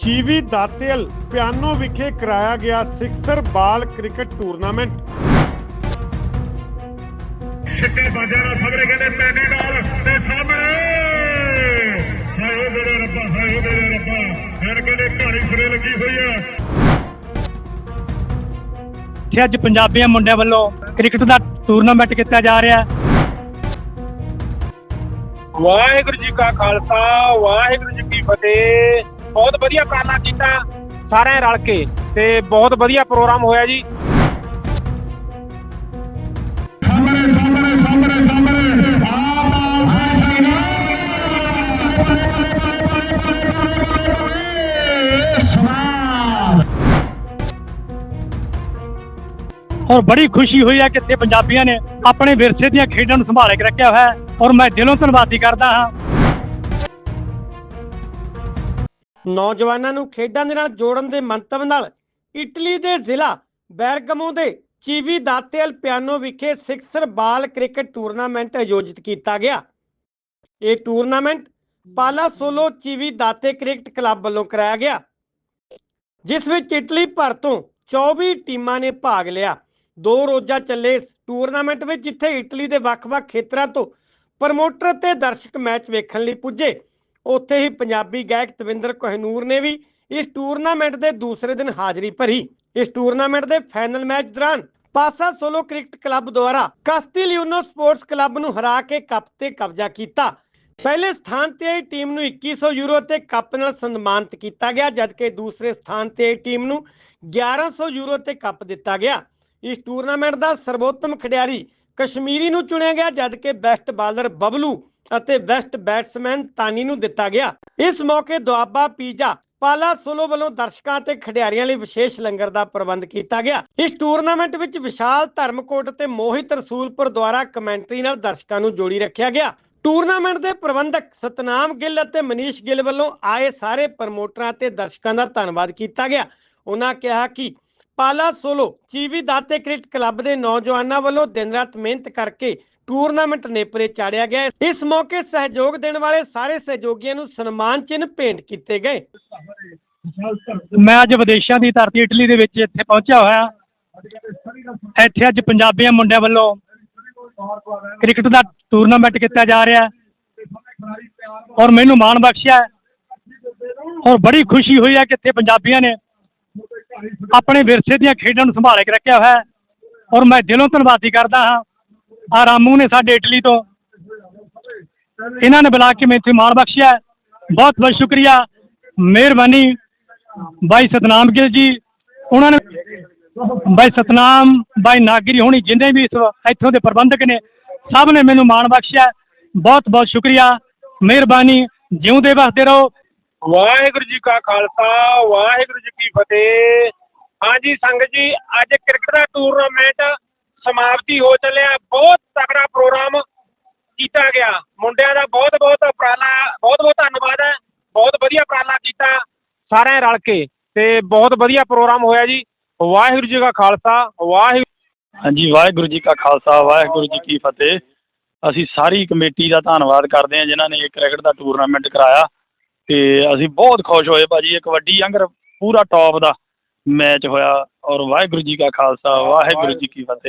ਚੀਵੀ ਦਾਤੇਲ piano ਵਿਖੇ ਕਰਾਇਆ ਗਿਆ ਸਿਕਸਰ ਬਾਲ ਕ੍ਰਿਕਟ ਟੂਰਨਾਮੈਂਟ। ਸਿੱਕੇ ਬਾਜਿਆਂ ਨਾਲ ਸਾਹਮਣੇ ਕਹਿੰਦੇ ਮੈਨੇ ਨਾਲ ਤੇ ਸਾਹਮਣੇ। ਹਾਏ ਓ ਮੇਰੇ ਰੱਬਾ ਹਾਏ ਮੇਰੇ ਰੱਬਾ। ਫਿਰ ਕਹਿੰਦੇ ਕਹਾਣੀ ਸੁਣੇ ਲੱਗੀ ਹੋਈ ਆ। ਇੱਥੇ ਅੱਜ ਪੰਜਾਬੀਆਂ ਮੁੰਡਿਆਂ ਵੱਲੋਂ ਕ੍ਰਿਕਟ ਦਾ ਟੂਰਨਾਮੈਂਟ ਕੀਤਾ ਜਾ ਰਿਹਾ ਹੈ। ਵਾਹਿਗੁਰੂ ਜੀ ਕਾ ਖਾਲਸਾ ਵਾਹਿਗੁਰੂ ਜੀ ਕੀ ਫਤਿਹ। ਬਹੁਤ ਵਧੀਆ ਉਪਰਾਲਾ ਕੀਤਾ ਸਾਰਿਆਂ ਰਲ ਕੇ ਤੇ ਬਹੁਤ ਵਧੀਆ ਪ੍ਰੋਗਰਾਮ ਹੋਇਆ ਜੀ। ਸਾਹਮਣੇ ਸਾਹਮਣੇ ਸਾਹਮਣੇ ਸਾਹਮਣੇ। ਆਪ ਆਪ ਹੈ ਸੰਗਰਾਮ ਔਰ ਬੜੀ ਖੁਸ਼ੀ ਹੋਈ ਹੈ ਕਿ ਇੱਥੇ ਪੰਜਾਬੀਆਂ ਨੇ ਆਪਣੇ ਵਿਰਸੇ ਦੀਆਂ ਖੇਡਾਂ ਨੂੰ ਸੰਭਾਲੇ ਕੇ ਰੱਖਿਆ ਹੋਇਆ ਹੈ ਔਰ ਮੈਂ ਦਿਲੋਂ ਧੰਨਵਾਦੀ ਕਰਦਾ ਹਾਂ। ਨੌਜਵਾਨਾਂ ਨੂੰ ਖੇਡਾਂ ਦੇ ਨਾਲ ਜੋੜਨ ਦੇ ਮੰਤਵ ਨਾਲ ਇਟਲੀ ਦੇ ਜ਼ਿਲ੍ਹਾ ਬੈਰਗਮੋ ਦੇ ਚੀਵੀ ਦਾਤੇਲ ਪਿਆਨੋ ਵਿਖੇ ਸਿਕਸਰ ਬਾਲ ਕ੍ਰਿਕਟ ਟੂਰਨਾਮੈਂਟ ਆਯੋਜਿਤ ਕੀਤਾ ਗਿਆ। ਇਹ ਟੂਰਨਾਮੈਂਟ ਪਾਲਾ ਸੋਲੋ ਚੀਵੀ ਦਾਤੇ ਕ੍ਰਿਕਟ ਕਲੱਬ ਵੱਲੋਂ ਕਰਾਇਆ ਗਿਆ, ਜਿਸ ਵਿੱਚ ਇਟਲੀ ਭਰ ਤੋਂ 24 ਟੀਮਾਂ ਨੇ ਭਾਗ ਲਿਆ। ਦੋ ਰੋਜ਼ਾ ਚੱਲੇ ਇਸ ਟੂਰਨਾਮੈਂਟ ਵਿੱਚ, ਜਿੱਥੇ ਇਟਲੀ ਦੇ ਵੱਖ-ਵੱਖ ਖੇਤਰਾਂ ਤੋਂ ਪ੍ਰਮੋਟਰ ਤੇ ਦਰਸ਼ਕ ਮੈਚ ਵੇਖਣ ਲਈ ਪੁੱਜੇ। ਉੱਥੇ ਹੀ ਪੰਜਾਬੀ ਗਾਇਕ ਤਵਿੰਦਰ ਕੋਹਨੂਰ ਨੇ ਵੀ ਇਸ ਟੂਰਨਾਮੈਂਟ ਦੇ ਦੂਸਰੇ ਦਿਨ ਹਾਜ਼ਰੀ ਭਰੀ। ਇਸ ਟੂਰਨਾਮੈਂਟ ਦੇ ਫਾਈਨਲ ਮੈਚ ਦੌਰਾਨ ਪਾਸਾ ਸੋਲੋ ਕ੍ਰਿਕਟ ਕਲੱਬ ਦੁਆਰਾ ਕਸਟਿਲਿਓਨੋ ਸਪੋਰਟਸ ਕਲੱਬ ਨੂੰ ਹਰਾ ਕੇ ਕੱਪ ਤੇ ਕਬਜ਼ਾ ਕੀਤਾ। ਪਹਿਲੇ ਸਥਾਨ ਤੇ ਆਈ ਟੀਮ ਨੂੰ 2100 ਯੂਰੋ ਤੇ ਕੱਪ ਨਾਲ ਸਨਮਾਨਿਤ ਕੀਤਾ ਗਿਆ, ਜਦਕਿ ਦੂਸਰੇ ਸਥਾਨ ਤੇ ਆਈ ਟੀਮ ਨੂੰ 1100 ਯੂਰੋ ਤੇ ਕੱਪ ਦਿੱਤਾ ਗਿਆ। ਇਸ ਟੂਰਨਾਮੈਂਟ ਦਾ ਸਰਵੋਤਮ ਖਿਡਾਰੀ ਕਸ਼ਮੀਰੀ ਨੂੰ ਚੁਣਿਆ ਗਿਆ, ਜਦਕਿ ਬੈਸਟ ਬਾਲਰ ਬਬਲੂ ਅਤੇ ਬੈਸਟ ਬੈਟਸਮੈਨ ਤਾਨੀ ਨੂੰ ਦਿੱਤਾ ਗਿਆ। ਇਸ ਮੌਕੇ ਦੁਆਬਾ ਪੀਜਾ ਪਾਲਾ ਸੋਲੋ ਵੱਲੋਂ ਦਰਸ਼ਕਾਂ ਤੇ ਖਿਡਾਰੀਆਂ ਲਈ ਵਿਸ਼ੇਸ਼ ਲੰਗਰ ਦਾ ਪ੍ਰਬੰਧ ਕੀਤਾ ਗਿਆ। ਇਸ ਟੂਰਨਾਮੈਂਟ ਵਿੱਚ ਵਿਸ਼ਾਲ ਧਰਮਕੋਟ ਤੇ ਮੋਹਿਤ ਰਸੂਲਪੁਰ ਦੁਆਰਾ ਕਮੈਂਟਰੀ ਨਾਲ ਦਰਸ਼ਕਾਂ ਨੂੰ ਜੋੜੀ ਰੱਖਿਆ ਗਿਆ। ਟੂਰਨਾਮੈਂਟ ਦੇ ਪ੍ਰਬੰਧਕ ਸਤਨਾਮ ਗਿੱਲ ਅਤੇ ਮਨੀਸ਼ ਗਿੱਲ ਵੱਲੋਂ ਆਏ ਸਾਰੇ ਪ੍ਰਮੋਟਰਾਂ ਤੇ ਦਰਸ਼ਕਾਂ ਦਾ ਧੰਨਵਾਦ ਕੀਤਾ ਗਿਆ। ਉਹਨਾਂ ਕਿਹਾ ਕਿ ਪਾਲਾ ਸੋਲੋ ਚੀਵੀ ਦਾਤੇ ਕ੍ਰਿਕਟ ਕਲੱਬ ਦੇ ਨੌਜਵਾਨਾਂ ਵੱਲੋਂ ਦਿਨ ਰਾਤ ਮਿਹਨਤ ਕਰਕੇ ਟੂਰਨਾਮੈਂਟ ਨੇਪਰੇ ਚਾੜਿਆ ਗਿਆ ਇਸ ਮੌਕੇ ਸਹਿਯੋਗ ਦੇਣ ਵਾਲੇ ਸਾਰੇ ਸਹਿਯੋਗੀਆਂ ਨੂੰ ਸਨਮਾਨ ਚਿੰਨ੍ਹ ਭੇਂਟ ਕੀਤੇ ਗਏ। ਮੈਂ ਅੱਜ ਵਿਦੇਸ਼ਾਂ ਦੀ ਧਰਤੀ ਇਟਲੀ ਦੇ ਵਿੱਚ ਇੱਥੇ ਪਹੁੰਚਿਆ ਹੋਇਆ। ਇੱਥੇ ਅੱਜ ਪੰਜਾਬੀਆਂ ਮੁੰਡਿਆਂ ਵੱਲੋਂ ਕ੍ਰਿਕਟ ਦਾ ਟੂਰਨਾਮੈਂਟ ਕੀਤਾ ਜਾ ਰਿਹਾ ਔਰ ਮੈਨੂੰ ਮਾਣ ਬਖਸ਼ਿਆ ਔਰ ਬੜੀ ਖੁਸ਼ੀ ਹੋਈ ਹੈ ਕਿ ਇੱਥੇ ਪੰਜਾਬੀਆਂ ਨੇ ਆਪਣੇ ਵਿਰਸੇ ਦੀਆਂ ਖੇਡਾਂ ਨੂੰ ਸੰਭਾਲ ਕੇ ਰੱਖਿਆ ਹੋਇਆ ਹੈ। ਔਰ ਮੈਂ ਦਿਲੋਂ ਧੰਨਵਾਦੀ ਕਰਦਾ ਹਾਂ। ਆ ਰਾਮੂ ਨੇ ਸਾਡੇ ਇਟਲੀ ਤੋਂ। ਇਹਨਾਂ ਨੇ ਬੁਲਾ ਕੇ ਮੈਨੂੰ ਇੱਥੇ ਮਾਣ ਬਖਸ਼ਿਆ ਬਹੁਤ ਬਹੁਤ ਸ਼ੁਕਰੀਆ। ਮਿਹਰਬਾਨੀ। ਬਾਈ ਸਤਨਾਮ ਗਿੱਲ ਜੀ। ਉਹਨਾਂ ਨੇ ਬਾਈ ਸਤਨਾਮ, ਬਾਈ ਨਾਗਰੀ ਹੋਣੀ ਜਿੰਨੇ ਵੀ ਇੱਥੋਂ ਦੇ ਪ੍ਰਬੰਧਕ ਨੇ, ਸਭ ਨੇ ਮੈਨੂੰ ਮਾਣ ਬਖਸ਼ਿਆ ਬਹੁਤ ਬਹੁਤ ਸ਼ੁਕਰੀਆ। ਮਿਹਰਬਾਨੀ। ਜਿਉਂਦੇ ਵਸਦੇ ਰਹੋ। ਵਾਹਿਗੁਰੂ ਜੀ ਕਾ ਖਾਲਸਾ, ਵਾਹਿਗੁਰੂ ਜੀ ਕੀ ਫਤਿਹ। ਹਾਂਜੀ ਸੰਗਤ ਜੀ, ਅੱਜ ਕ੍ਰਿਕਟ ਦਾ ਟੂਰਨਾਮੈਂਟ ਸਮਾਪਤੀ ਹੋ ਚੱਲਿਆ। ਬਹੁਤ ਤਕੜਾ ਪ੍ਰੋਗਰਾਮ ਕੀਤਾ ਗਿਆ। ਮੁੰਡਿਆਂ ਦਾ ਬਹੁਤ ਬਹੁਤ ਉਪਰਾਲਾ ਬਹੁਤ ਬਹੁਤ ਧੰਨਵਾਦ ਹੈ। ਬਹੁਤ ਵਧੀਆ ਉਪਰਾਲਾ ਕੀਤਾ ਸਾਰਿਆਂ ਰਲ ਕੇ ਤੇ ਬਹੁਤ ਵਧੀਆ ਪ੍ਰੋਗਰਾਮ ਹੋਇਆ ਜੀ। ਵਾਹਿਗੁਰੂ ਜੀ ਕਾ ਖਾਲਸਾ, ਵਾਹਿਗੁਰੂ ਹਾਂਜੀ, ਵਾਹਿਗੁਰੂ ਜੀ ਕਾ ਖਾਲਸਾ, ਵਾਹਿਗੁਰੂ ਜੀ ਕੀ ਫਤਿਹ। ਅਸੀਂ ਸਾਰੀ ਕਮੇਟੀ ਦਾ ਧੰਨਵਾਦ ਕਰਦੇ ਹਾਂ ਜਿਨ੍ਹਾਂ ਨੇ ਇਹ ਕ੍ਰਿਕਟ ਦਾ ਟੂਰਨਾਮੈਂਟ ਕਰਾਇਆ। ਤੇ ਅਸੀਂ ਬਹੁਤ ਖੁਸ਼ ਹੋਏ ਭਾਜੀ ਇਹ ਕਬੱਡੀ ਅੰਗਰ ਪੂਰਾ ਟੋਪ ਦਾ ਮੈਚ ਹੋਇਆ ਔਰ ਵਾਹਿਗੁਰੂ ਜੀ ਕਾ ਖਾਲਸਾ, ਵਾਹਿਗੁਰੂ ਜੀ ਕੀ ਫਤਿਹ।